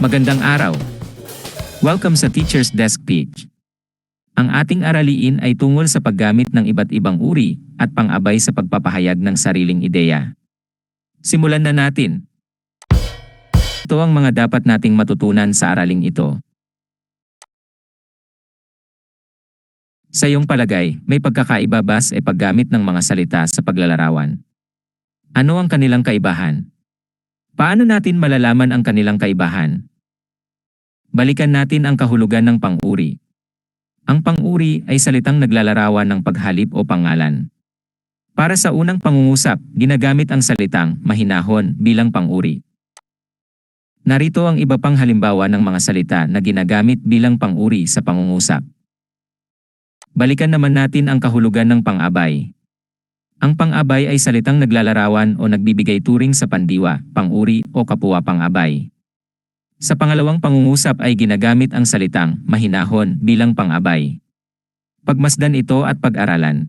Magandang araw. Welcome sa Teacher's Desk Page. Ang ating araliin ay tungkol sa paggamit ng iba't ibang uri at pang-abay sa pagpapahayag ng sariling ideya. Simulan na natin. Ito ang mga dapat nating matutunan sa araling ito. Sa iyong palagay, may pagkakaiba ba sa paggamit ng mga salita sa paglalarawan? Ano ang kanilang kaibahan? Paano natin malalaman ang kanilang kaibahan? Balikan natin ang kahulugan ng pang-uri. Ang pang-uri ay salitang naglalarawan ng paghalip o pangalan. Para sa unang pangungusap, ginagamit ang salitang mahinahon bilang pang-uri. Narito ang iba pang halimbawa ng mga salita na ginagamit bilang pang-uri sa pangungusap. Balikan naman natin ang kahulugan ng pang-abay. Ang pang-abay ay salitang naglalarawan o nagbibigay turing sa pandiwa, pang-uri o kapwa pang-abay. Sa pangalawang pangungusap ay ginagamit ang salitang mahinahon bilang pang-abay. Pagmasdan ito at pag-aralan.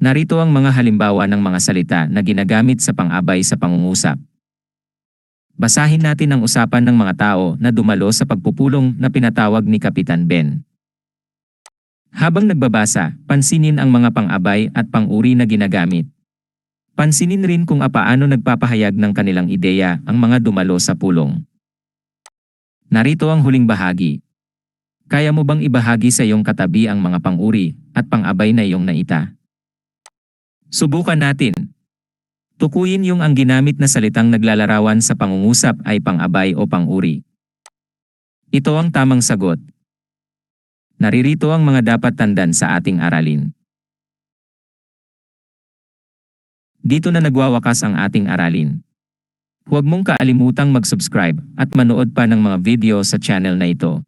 Narito ang mga halimbawa ng mga salita na ginagamit sa pang-abay sa pangungusap. Basahin natin ang usapan ng mga tao na dumalo sa pagpupulong na pinatawag ni Kapitan Ben. Habang nagbabasa, pansinin ang mga pang-abay at pang-uri na ginagamit. Pansinin rin kung apaano nagpapahayag ng kanilang ideya ang mga dumalo sa pulong. Narito ang huling bahagi. Kaya mo bang ibahagi sa iyong katabi ang mga pang-uri at pang-abay na iyong naita? Subukan natin. Tukuyin yung ang ginamit na salitang naglalarawan sa pangungusap ay pang-abay o pang-uri. Ito ang tamang sagot. Naririto ang mga dapat tandan sa ating aralin. Dito na nagwawakas ang ating aralin. Huwag mong kaalimutang mag-subscribe at manood pa ng mga video sa channel na ito